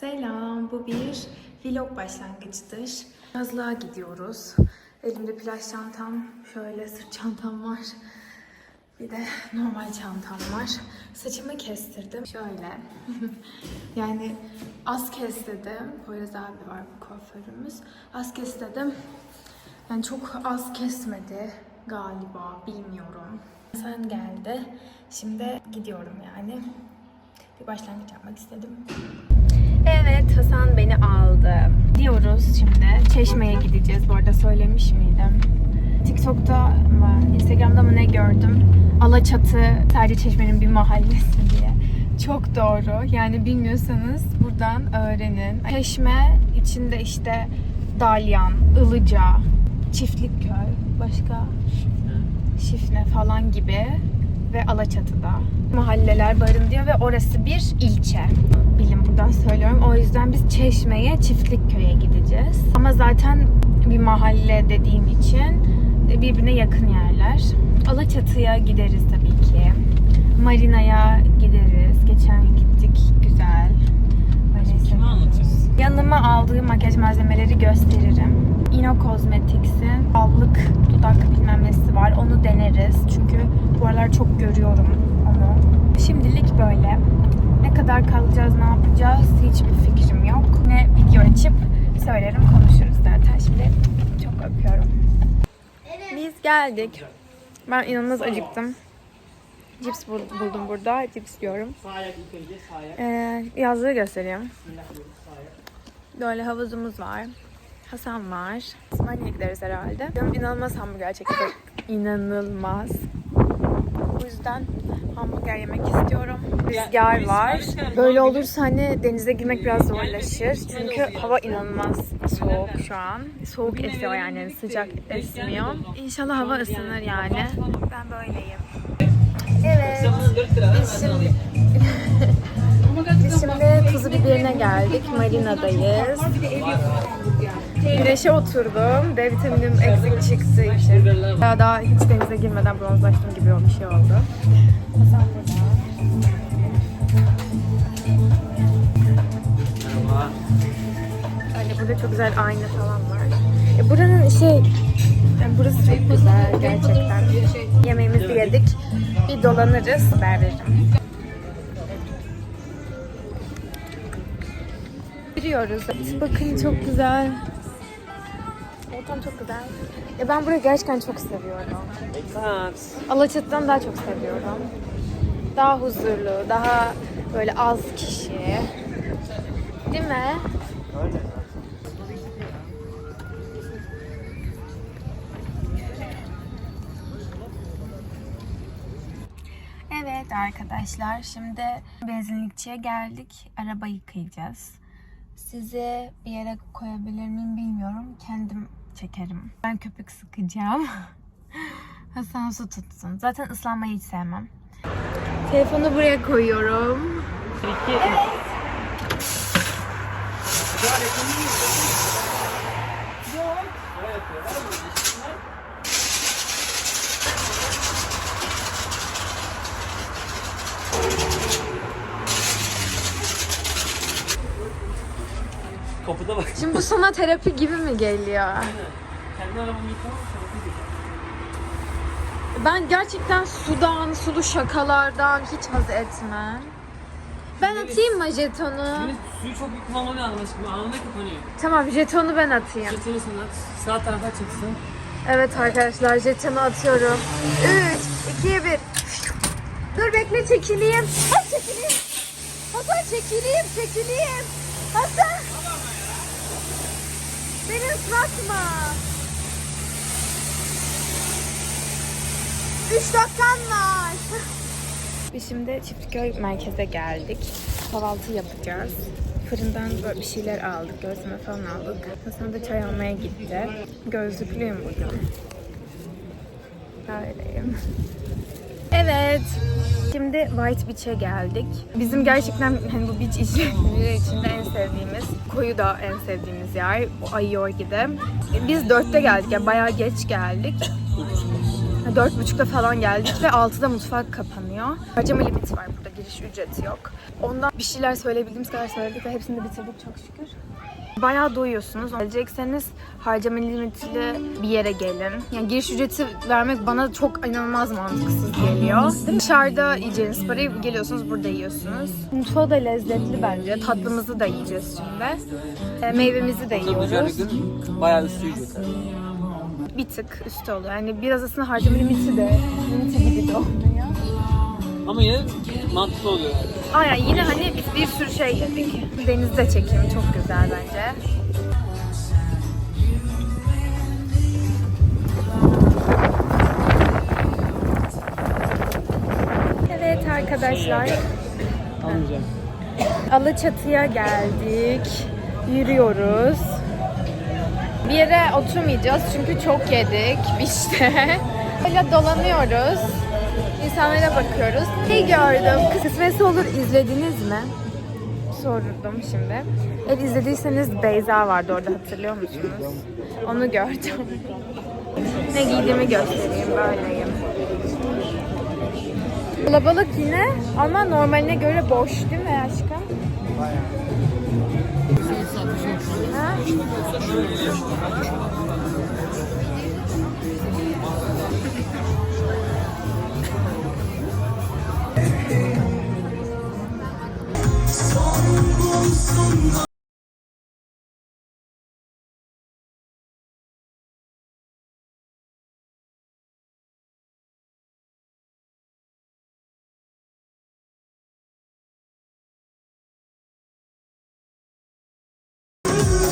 Selam, bu bir vlog başlangıcıdır. Yazlığa gidiyoruz. Elimde plaj çantam, şöyle sırt çantam var. Bir de normal çantam var. Saçımı kestirdim. Şöyle. yani az kestirdim. Poyraz abi var bu kuaförümüz. Az kestirdim. Yani çok az kesmedi galiba. Bilmiyorum. Sen geldi. Şimdi gidiyorum yani. Bir başlangıç yapmak istedim. Evet, Hasan beni aldı. Diyoruz şimdi. Çeşme'ye gideceğiz. Bu arada söylemiş miydim? TikTok'ta mı, Instagram'da mı ne gördüm? Alaçatı sadece Çeşme'nin bir mahallesi diye. Çok doğru. Yani bilmiyorsanız buradan öğrenin. Çeşme içinde işte Dalyan, Ilıca, Çiftlikköy, başka Şifne falan gibi ve Alaçatı'da mahalleler barındırıyor ve orası bir ilçe. Bilin buradan söylüyorum. O yüzden biz Çeşme'ye, Çiftlikköy'e gideceğiz. Ama zaten bir mahalle dediğim için birbirine yakın yerler. Alaçatı'ya gideriz tabii ki. Marina'ya gideriz. Geçen gittik. Güzel. Böyle? Yanıma aldığım makyaj malzemeleri gösteririm. Ino Cosmetics'in allık dudak bilmem nesi var. Onu deneriz. Çünkü bu aralar çok görüyorum onu. Şimdilik böyle. Ne kadar kalacağız, ne yapacağız hiçbir fikrim yok. Ne video açıp söylerim, konuşuruz zaten. Şimdi çok öpüyorum. Biz geldik. Ben inanılmaz acıktım. Cips bul- buldum burada. Cips yiyorum. Ee, yazlığı göstereyim. Böyle havuzumuz var. Hasan var. İsmail'e gideriz herhalde. Canım inanılmaz hamburger çekti. İnanılmaz. O yüzden hamburger yemek istiyorum. Rüzgar var. Böyle olursa hani denize girmek biraz zorlaşır. Çünkü hava inanılmaz soğuk şu an. Soğuk esiyor yani sıcak esmiyor. İnşallah hava ısınır yani. Ben böyleyim. Evet. Zamanı 4 lira. Biz şimdi, biz şimdi Tuzu Biberine geldik. Marina'dayız. Güneşe oturdum. D vitaminim eksik çıktığı için. Daha, daha hiç denize girmeden bronzlaştım gibi bir şey oldu. Öyle burada çok güzel ayna falan var. E, buranın şey, yani burası çok güzel gerçekten. Yemeğimizi yedik. Bir dolanırız. Haber veririm. Giriyoruz. Bakın çok güzel. Ortam çok güzel. Ya ben burayı gerçekten çok seviyorum. Evet. Alaçatı'dan daha çok seviyorum. Daha huzurlu, daha böyle az kişi. Değil mi? Öyle. Evet arkadaşlar şimdi benzinlikçiye geldik. Araba yıkayacağız. Sizi bir yere koyabilir miyim bilmiyorum. Kendim çekerim. Ben köpük sıkacağım. Hasan su tutsun. Zaten ıslanmayı hiç sevmem. Telefonu buraya koyuyorum. Kapıda bak. Şimdi bu sana terapi gibi mi geliyor? Kendi arabamı yıkamam. Ben gerçekten sudan, sulu şakalardan hiç haz etmem. Ben atayım mı jetonu? Senin suyu çok iyi kullanman lazım aşkım. Anında kapanıyor. Tamam jetonu ben atayım. Çatını sana at. Sağ tarafa çıksın. Evet arkadaşlar jetonu atıyorum. 3, 2, 1. Dur bekle çekileyim. Ay çekileyim. Hasan çekileyim çekileyim. Hasan. Beni ıslatma. 3 dakikan var. Biz şimdi Çiftliköy merkeze geldik. Kahvaltı yapacağız. Fırından böyle bir şeyler aldık. Gözleme falan aldık. Hasan da çay almaya gitti. Gözlüklüyüm bugün. Öyleyim. Evet. Şimdi White Beach'e geldik. Bizim gerçekten hani bu beach işleri içinde en sevdiğimiz, koyu da en sevdiğimiz yer. Ayorgi'de. Biz dörtte geldik yani bayağı geç geldik. Dört buçukta falan geldik ve altıda mutfak kapanıyor. Harcama limiti var burada, giriş ücreti yok. Ondan bir şeyler söyleyebildiğimiz kadar söyledik ve hepsini de bitirdik çok şükür. Bayağı doyuyorsunuz. Gelecekseniz harcama limitli bir yere gelin. Yani giriş ücreti vermek bana çok inanılmaz mantıksız geliyor. Dışarıda yiyeceğiniz parayı geliyorsunuz burada yiyorsunuz. Mutfağı da lezzetli bence. Tatlımızı da yiyeceğiz şimdi. E, meyvemizi de yiyoruz. gün bayağı üstü ücret. Bir tık üstü oluyor. Yani biraz aslında harcama limiti de limiti gibi de oluyor. Ama yine mantıklı oluyor. Aynen yine hani biz bir sürü şey yedik. Denizde çekimi çok güzel bence. Evet arkadaşlar. Almayacağım. Alaçatı'ya geldik. Yürüyoruz. Bir yere oturmayacağız çünkü çok yedik işte. Böyle dolanıyoruz. İnsanlara bakıyoruz. Ne gördüm? Kısmetse olur izlediniz mi? Sordum şimdi. Eğer izlediyseniz Beyza vardı orada hatırlıyor musunuz? Onu gördüm. ne giydiğimi göstereyim böyleyim. Kalabalık yine ama normaline göre boş değil mi aşkım? Ha?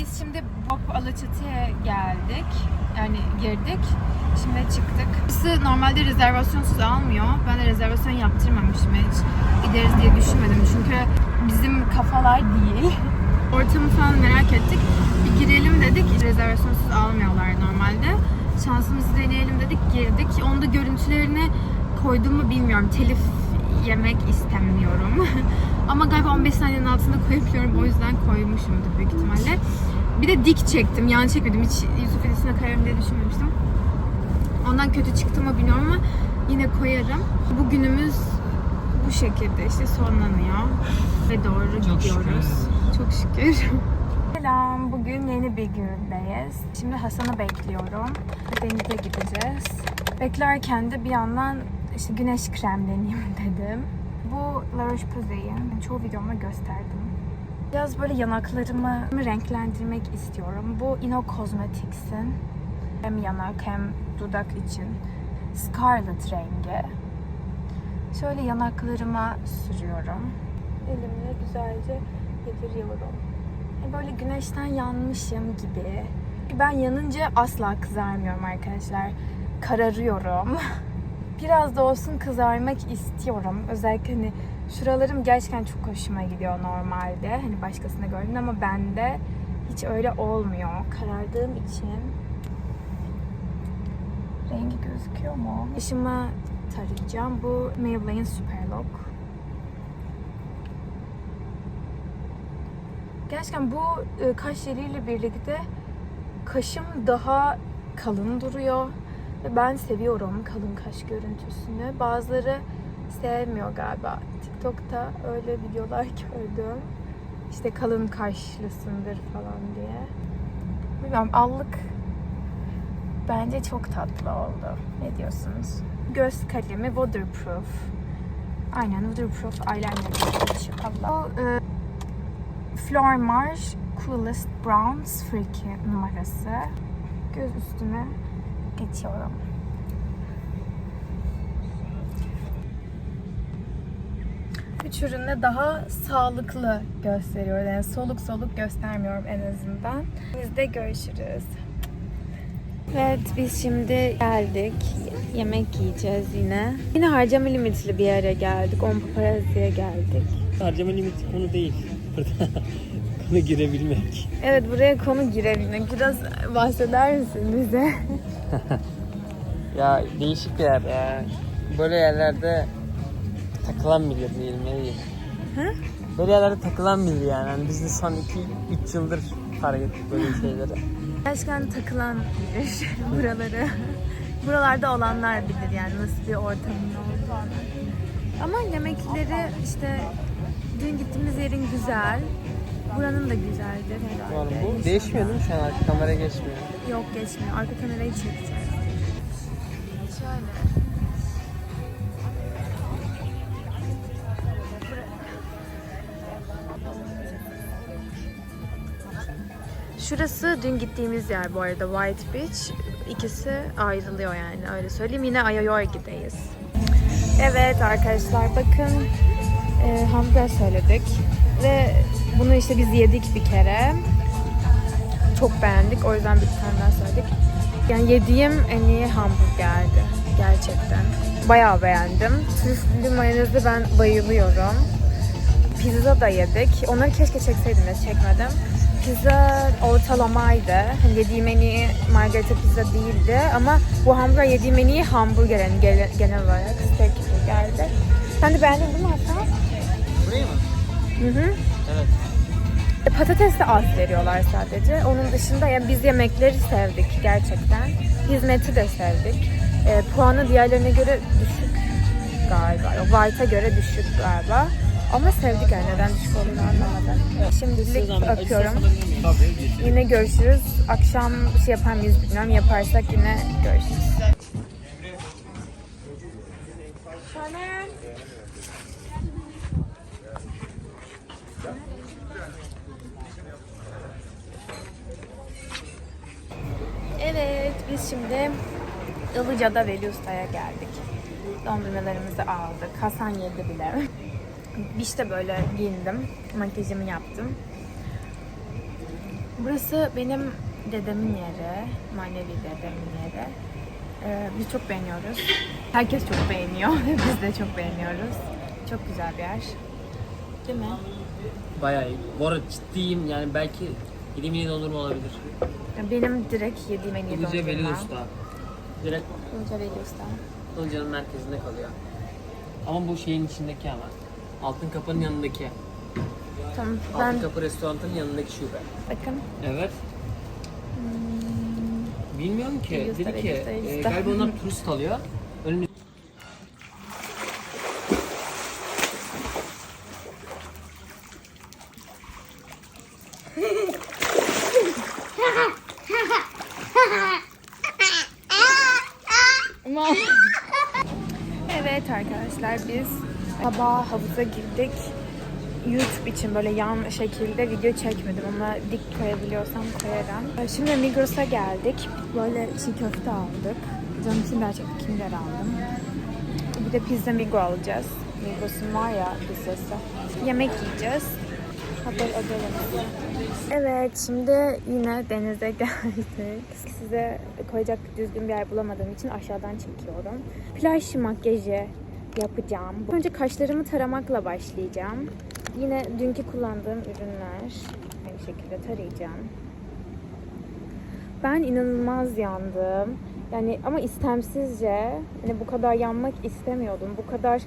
Biz şimdi Bok Alaçatı'ya geldik. Yani girdik. Şimdi çıktık. Burası normalde rezervasyonsuz almıyor. Ben de rezervasyon yaptırmamışım hiç. Gideriz diye düşünmedim. Çünkü bizim kafalar değil. Ortamı falan merak ettik. Bir girelim dedik. Rezervasyonsuz almıyorlar normalde. Şansımızı deneyelim dedik. Girdik. Onda görüntülerini koydum mu bilmiyorum. Telif yemek istemiyorum. Ama galiba 15 saniyenin altında koyabiliyorum. O yüzden koymuşumdur büyük ihtimalle. Bir de dik çektim. Yan çekmedim. Hiç Yusuf Edis'ine koyarım diye düşünmemiştim. Ondan kötü çıktı mı bilmiyorum ama yine koyarım. Bu günümüz bu şekilde işte sonlanıyor. Ve doğru gidiyoruz. Çok şükür. Selam. Bugün yeni bir gündeyiz. Şimdi Hasan'ı bekliyorum. Denize gideceğiz. Beklerken de bir yandan işte güneş kremleneyim dedim. Bu La Roche-Posay'in çoğu videomda gösterdim. Biraz böyle yanaklarımı renklendirmek istiyorum. Bu Inno Cosmetics'in hem yanak hem dudak için Scarlet rengi. Şöyle yanaklarıma sürüyorum. Elimle güzelce yediriyorum. E, Böyle güneşten yanmışım gibi. Ben yanınca asla kızarmıyorum arkadaşlar. Kararıyorum. Biraz da olsun kızarmak istiyorum. Özellikle hani şuralarım gerçekten çok hoşuma gidiyor normalde. Hani başkasına gördüm ama bende hiç öyle olmuyor. Karardığım için. Rengi gözüküyor mu? Başıma tarayacağım. Bu Maybelline Superlock. Gerçekten bu e, kaş jeliyle birlikte kaşım daha kalın duruyor. Ve ben seviyorum kalın kaş görüntüsünü. Bazıları sevmiyor galiba. TikTok'ta öyle videolar gördüm. İşte kalın kaşlısındır falan diye. Bilmiyorum allık bence çok tatlı oldu. Ne diyorsunuz? Göz kalemi waterproof. Aynen waterproof eyeliner inşallah. Bu e, Flor Mars Coolest Browns Freaky numarası. Göz üstüne geçiyorum. Üç üründe daha sağlıklı gösteriyor. Yani soluk soluk göstermiyorum en azından. Biz de görüşürüz. Evet biz şimdi geldik. Yemek yiyeceğiz yine. Yine harcama limitli bir yere geldik. On paparazzi'ye geldik. Harcama limiti konu değil. Burada konu girebilmek. Evet buraya konu girebilmek. Biraz bahseder misin bize? Ya değişik bir yer ya. Böyle yerlerde takılan bilir diyelim ne diyeyim. Hı? Böyle yerlerde takılan bilir yani. yani biz de son 2-3 yıldır fark ettik böyle şeyleri. Gerçekten takılan bilir buraları. Buralarda olanlar bilir yani nasıl bir ortamın olduğunu. Ama yemekleri işte dün gittiğimiz yerin güzel. Buranın da güzeldir herhalde. Var bu. Değişmiyor değil mi şu an arka kamera geçmiyor. Yok geçmiyor. Arka kamerayı çekeceğiz. Şurası dün gittiğimiz yer bu arada White Beach. İkisi ayrılıyor yani öyle söyleyeyim. Yine Ayoyogi'deyiz. Evet arkadaşlar bakın e, hamburger söyledik ve bunu işte biz yedik bir kere. Çok beğendik o yüzden bir tane daha söyledik. Yani yediğim en iyi hamburgerdi gerçekten. Bayağı beğendim. Trüflü mayonezi ben bayılıyorum. Pizza da yedik. Onları keşke çekseydim de çekmedim. Pizza ortalamaydı. Hani yediğim en iyi margarita pizza değildi ama bu hamburger yediğim en iyi hamburger yani genel, olarak steak geldi. Sen de beğendin değil mi Hasan? Burayı mı? Hı hı. Evet. E, Patates de az veriyorlar sadece. Onun dışında yani biz yemekleri sevdik gerçekten. Hizmeti de sevdik. E, puanı diğerlerine göre düşük galiba. White'a göre düşük galiba. Ama sevdik yani neden düşük olduğunu anlamadım. Şimdilik öpüyorum. Yine görüşürüz. Akşam şey yapar mıyız bilmiyorum. Yaparsak yine görüşürüz. Evet, biz şimdi Ilıca'da Veli Usta'ya geldik. Dondurmalarımızı aldık. Hasan yedi bile. İşte böyle giyindim. Makyajımı yaptım. Burası benim dedemin yeri. Manevi dedemin yeri. Ee, biz çok beğeniyoruz. Herkes çok beğeniyor. biz de çok beğeniyoruz. Çok güzel bir yer. Değil mi? Bayağı iyi. Bu arada ciddiyim yani belki yediğim yeni dondurma olabilir. Benim direkt yediğim en iyi Ilıca dondurma. Veli Usta. Direkt Ilıca Veli Usta. Ilıca'nın merkezinde kalıyor. Ama bu şeyin içindeki ama. Altın Kapı'nın yanındaki. Tamam. Altın Ben Kapı restoranının yanındaki şube. bakın Evet. Bilmiyorum ki. Dedi ki e, galiba onlar turist alıyor. İçin böyle yan şekilde video çekmedim ama dik koyabiliyorsam koyarım. Şimdi Migros'a geldik. Böyle çiğ köfte aldık. Canım kinder çekti, kinder aldım. Bir de pizza Migros alacağız. Migros'un var ya pizzası. Yemek yiyeceğiz. Haber öderim. Evet şimdi yine denize geldik. Size koyacak düzgün bir yer bulamadığım için aşağıdan çekiyorum. Plaj makyajı yapacağım. Önce kaşlarımı taramakla başlayacağım. Yine dünkü kullandığım ürünler aynı şekilde tarayacağım. Ben inanılmaz yandım. Yani ama istemsizce hani bu kadar yanmak istemiyordum. Bu kadar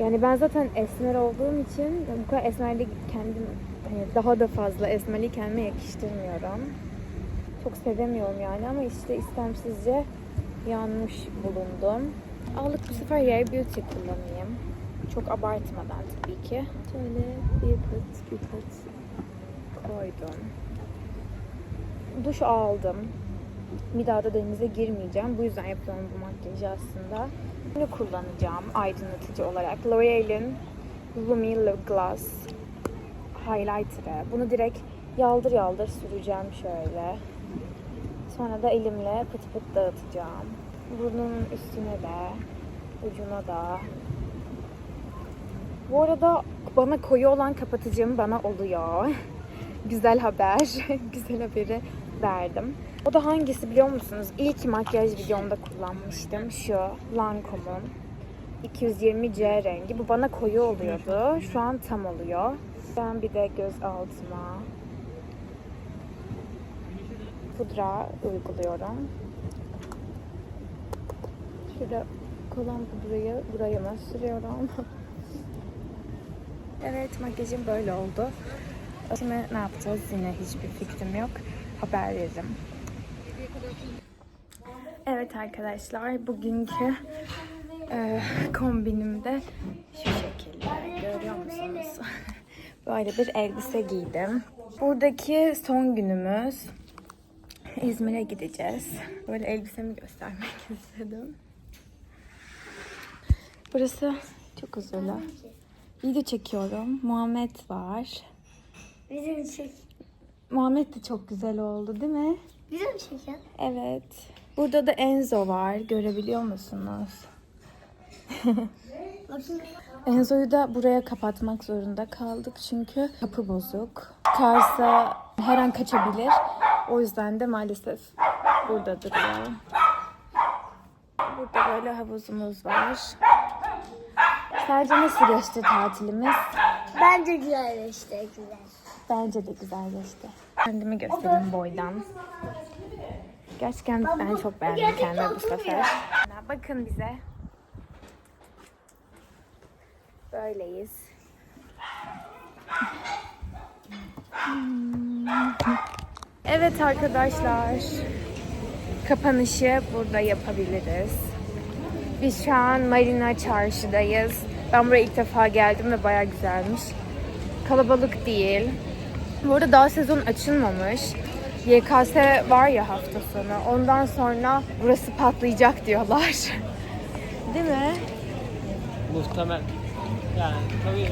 yani ben zaten esmer olduğum için bu kadar esmerlik kendim hani daha da fazla esmerliği kendime yakıştırmıyorum. Çok sevemiyorum yani ama işte istemsizce yanmış bulundum. Aldık bu sefer Rare Beauty kullanayım. Çok abartmadan tabii ki. Şöyle bir pıt bir pıt koydum. Duş aldım. Bir daha da denize girmeyeceğim. Bu yüzden yapıyorum bu makyajı aslında. Bunu kullanacağım aydınlatıcı olarak. L'Oreal'in Lumi Lip Gloss Highlighter'ı. Bunu direkt yaldır yaldır süreceğim şöyle. Sonra da elimle pıt pıt dağıtacağım. Burnun üstüne de, ucuna da. Bu arada bana koyu olan kapatıcım bana oluyor. Güzel haber. Güzel haberi verdim. O da hangisi biliyor musunuz? İlk makyaj videomda kullanmıştım. Şu Lancome'un 220C rengi. Bu bana koyu oluyordu. Şu an tam oluyor. Ben bir de göz altıma pudra uyguluyorum. Şurada kalan pudrayı buraya sürüyorum. evet makyajım böyle oldu. Şimdi ne yapacağız yine hiçbir fikrim yok. Haber veririm. Evet arkadaşlar bugünkü e, kombinimde şu şekilde görüyor musunuz? Böyle bir elbise giydim. Buradaki son günümüz. İzmir'e gideceğiz. Böyle elbisemi göstermek istedim. Burası çok huzurlu. Video çekiyorum. Muhammed var. Bizim çek. Muhammed de çok güzel oldu değil mi? Bizim çekim. Evet. Burada da Enzo var. Görebiliyor musunuz? Enzo'yu da buraya kapatmak zorunda kaldık çünkü kapı bozuk. Kars'a her an kaçabilir. O yüzden de maalesef burada duruyor. Burada böyle havuzumuz var. Sadece nasıl geçti tatilimiz? Bence güzel işte güzel. Bence de güzel geçti. Kendimi göstereyim boydan. Gerçekten ben çok beğendim kendimi bu sefer. Bakın bize. Böyleyiz. Evet arkadaşlar. Kapanışı burada yapabiliriz. Biz şu an Marina Çarşı'dayız. Ben buraya ilk defa geldim ve baya güzelmiş. Kalabalık değil. Bu arada daha sezon açılmamış. YKS var ya hafta sonu. Ondan sonra burası patlayacak diyorlar. Değil mi? Muhtemel. Yani tabii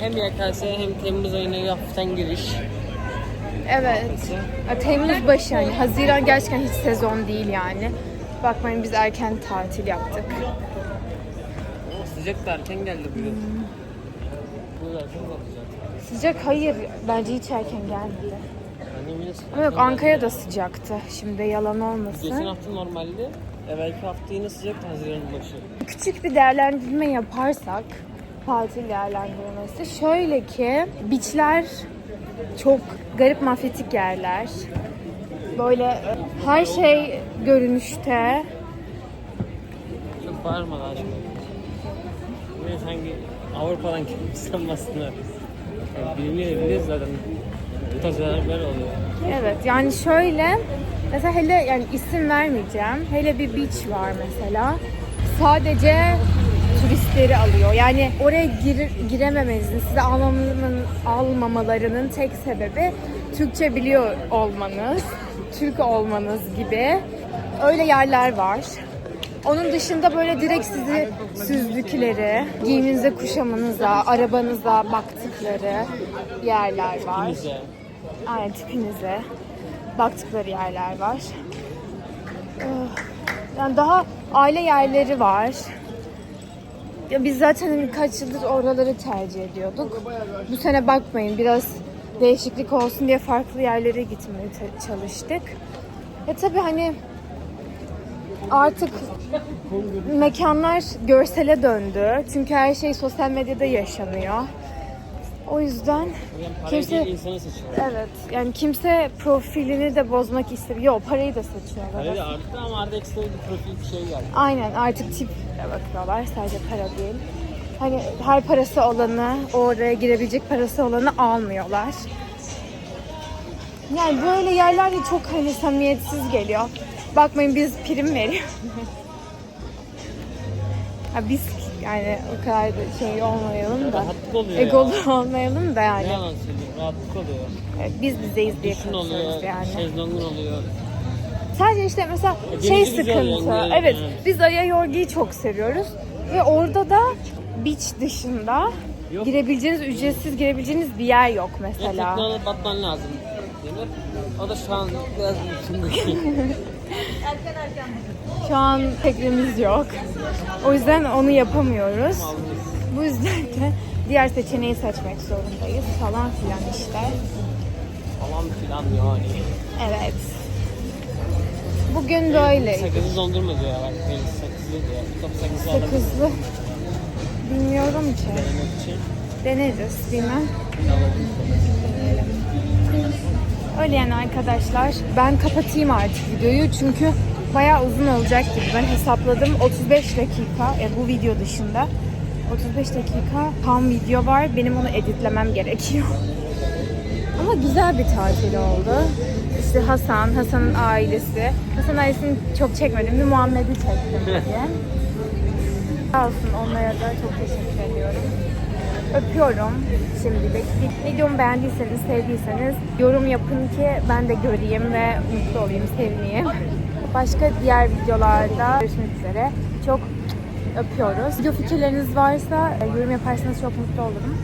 hem YKS hem Temmuz ayına hafiften giriş. Evet. Ya, Temmuz başı yani. Haziran gerçekten hiç sezon değil yani. Bakmayın biz erken tatil yaptık. Sıcak da erken geldi. Bu erken kalacak. Sıcak hayır. Bence hiç erken gelmedi. Eminim. Ama yok Ankara'da sıcaktı. Şimdi yalan Geçen olmasın. hafta normalde. Evvelki hafta yine sıcaktı Haziran'ın başı. Küçük bir değerlendirme yaparsak tatil değerlendirmesi şöyle ki beachler çok garip mafyatik yerler. Böyle her şey görünüşte. Çok bağırma daha şimdi. Böyle sanki Avrupa'dan aslında. Yani biliniyor, biliyoruz zaten. Bu tarz böyle oluyor. Evet yani şöyle mesela hele yani isim vermeyeceğim. Hele bir beach var mesela. Sadece turistleri alıyor. Yani oraya gir, girememenizin, size almamalarının, almamalarının tek sebebi Türkçe biliyor olmanız, Türk olmanız gibi. Öyle yerler var. Onun dışında böyle direkt sizi süzdükleri, giyiminize, kuşamınıza, arabanıza baktıkları yerler var. Aynen tipinize baktıkları yerler var. Ee, Yani daha aile yerleri var. Ya biz zaten hani birkaç yıldır oraları tercih ediyorduk. Bu sene bakmayın biraz değişiklik olsun diye farklı yerlere gitmeye çalıştık. Ya tabii hani artık mekanlar görsele döndü. Çünkü her şey sosyal medyada yaşanıyor. O yüzden Kimse-. Evet. Yani kimse profilini de bozmak istemiyor. Yok parayı da seçiyorlar. Parayı da arttı ama arada ekstra bir profil bir şey geldi. Aynen artık tiple bakıyorlar. Sadece para değil. Hani her parası olanı, oraya girebilecek parası olanı almıyorlar. Yani böyle yerler de çok hani samimiyetsiz geliyor. Bakmayın biz prim veriyoruz. ha biz yani o kadar da şey olmayalım da. Rahatlık oluyor Egolu ya. olmayalım da Ne yani. yalan söyleyeyim rahatlık oluyor. Evet, Biz bizeyiz diye Düşün oluyor, yani. şezlongun oluyor. Sadece işte mesela E, şey sıkıntı. yani, Evet, evet. biz Aya Yorgi'yi çok seviyoruz. Ve orada da beach dışında Yok. girebileceğiniz, ücretsiz girebileceğiniz bir yer yok Ya mesela. tekne alıp batman lazım. O da şu an biraz içindeki. Şu an teknemiz yok. O yüzden onu yapamıyoruz. Bu yüzden de diğer seçeneği seçmek zorundayız falan filan işte. Falan filan yani. Evet. Bugün böyle. Sakızı dondurma diyor ya bak. Sakızlı diyor. Top alalım. Sakızlı. Bilmiyorum ki. Denemek için. Deneriz bilmem. Öyle yani arkadaşlar. Ben kapatayım artık videoyu çünkü bayağı uzun olacak gibi. Ben hesapladım 35 dakika e, bu video dışında. 35 dakika tam video var. Benim onu editlemem gerekiyor. Ama güzel bir tatil oldu. İşte Hasan, Hasan'ın ailesi. Hasan ailesini çok çekmedim. Bir Muhammed'i çektim bugün. Sağ olsun onlara da çok teşekkür ediyorum. Öpüyorum şimdilik. Videomu beğendiyseniz, sevdiyseniz yorum yapın ki ben de göreyim ve mutlu olayım, sevineyim. Başka diğer videolarda görüşmek üzere. Çok öpüyoruz. Video fikirleriniz varsa e, yorum yaparsanız çok mutlu olurum.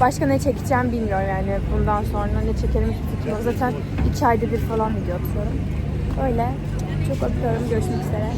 Başka ne çekeceğim bilmiyorum yani bundan sonra ne çekerim hiçbir fikrim. Zaten iki ayda bir falan video atıyorum. Öyle. Çok öpüyorum. Görüşmek üzere.